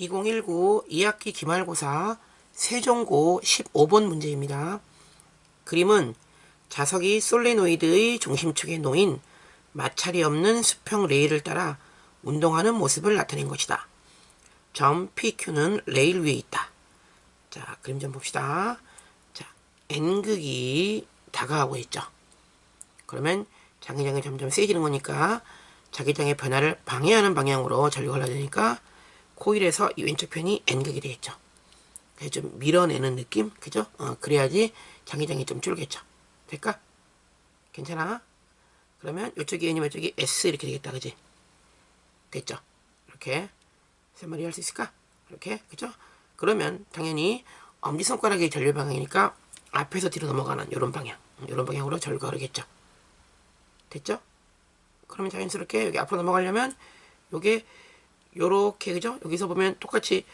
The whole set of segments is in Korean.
2019 2학기 기말고사 세종고 15번 문제입니다. 그림은 자석이 솔레노이드의 중심축에 놓인 마찰이 없는 수평 레일을 따라 운동하는 모습을 나타낸 것이다. 점 PQ는 레일 위에 있다. 자, 그림 좀 봅시다. 자, N극이 다가가고 있죠. 그러면 자기장이 점점 세지는 거니까 자기장의 변화를 방해하는 방향으로 전류가 흘러가니까 코일에서 이 왼쪽 편이 N극이 되겠죠. 그래서 좀 밀어내는 느낌? 그죠? 어, 그래야지 자기장이 좀 줄겠죠. 될까? 괜찮아? 그러면 이쪽이 N이면 이쪽이 S 이렇게 되겠다. 그지? 됐죠? 이렇게 세 마리 할 수 있을까? 이렇게 그죠? 그러면 당연히 엄지손가락이 전류 방향이니까 앞에서 뒤로 넘어가는 이런 방향 이런 방향으로 전류가 흐르겠죠. 됐죠? 그러면 자연스럽게 여기 앞으로 넘어가려면 요게 요렇게 그죠? 여기서 보면 똑같이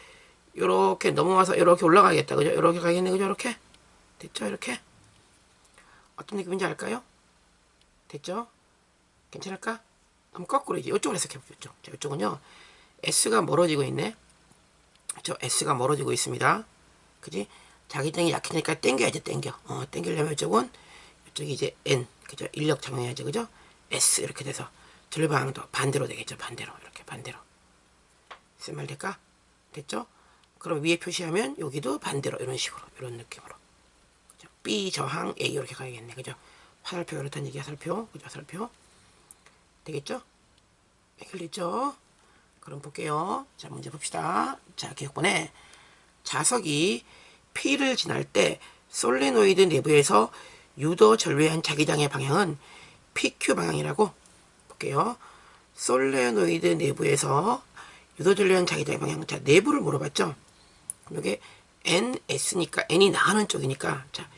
요렇게 넘어와서 요렇게 올라가겠다 그죠? 요렇게 가겠네 그죠? 이렇게 됐죠? 이렇게 어떤 느낌인지 알까요? 됐죠? 괜찮을까? 그럼 거꾸로 이제 이쪽으로 해석해 보죠. 자, 이쪽은요 S가 멀어지고 있네. 저 S가 멀어지고 있습니다. 그지? 자기장이 약해지니까 땡겨야지 땡겨. 어, 땡기려면 이쪽은 이쪽이 이제 N 그죠? 인력 작용해야지 그죠? S 이렇게 돼서 전류방향도 반대로 되겠죠. 반대로 이렇게 반대로. 쓴말 될까? 됐죠? 그럼 위에 표시하면 여기도 반대로 이런 식으로 이런 느낌으로. 그죠? B 저항 A 이렇게 가야겠네. 그죠? 화살표 이렇다는 얘기 화살표. 그죠? 화살표. 되겠죠? 해결됐죠? 그럼 볼게요. 자, 문제 봅시다. 자, 기억번에 자석이 P를 지날 때 솔레노이드 내부에서 유도 전류한 자기장의 방향은 PQ 방향이라고 볼게요. 솔레노이드 내부에서 유도 전류한 자기장의 방향. 자, 내부를 물어봤죠? 이게 NS니까 N이 나가는 쪽이니까 자,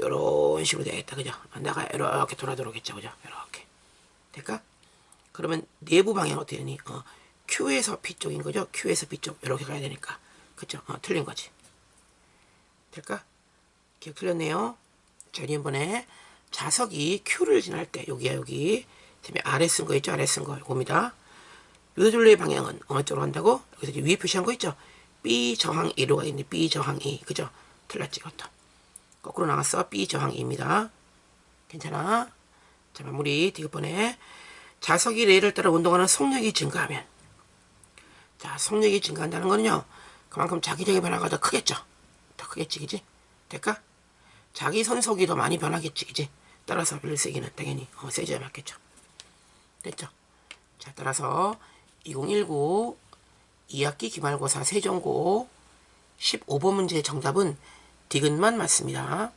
요런 식으로 되겠다. 그죠? 나가 이렇게 돌아 들어오겠죠. 그죠? 이렇게. 될까? 그러면 내부 방향 어떻게 되니? 어, Q에서 P 쪽인 거죠? Q에서 P 쪽 이렇게 가야 되니까 그쵸? 어, 틀린 거지 될까? 기억 틀렸네요 자 이번에 자석이 Q를 지날 때 여기야 여기 지금 아래 쓴 거 있죠? 아래 쓴거 이겁니다 유도줄레의 방향은 어느 쪽으로 간다고? 여기서 이제 위에 표시한 거 있죠? B 저항 2로 가있네 B 저항 2 그죠? 틀렸지 이것도. 거꾸로 나왔어. B 저항 2입니다. 괜찮아? 자 마무리. 디귿번에 자석이 레일을 따라 운동하는 속력이 증가하면. 자 속력이 증가한다는 거는요 그만큼 자기장의 변화가 더 크겠죠? 더 크겠지 그지? 될까? 자기 선속이 더 많이 변하겠지 그지? 따라서 일세기는 당연히 어, 세져야 맞겠죠? 됐죠? 자 따라서 2019 2학기 기말고사 세종고 15번 문제의 정답은 디귿만 맞습니다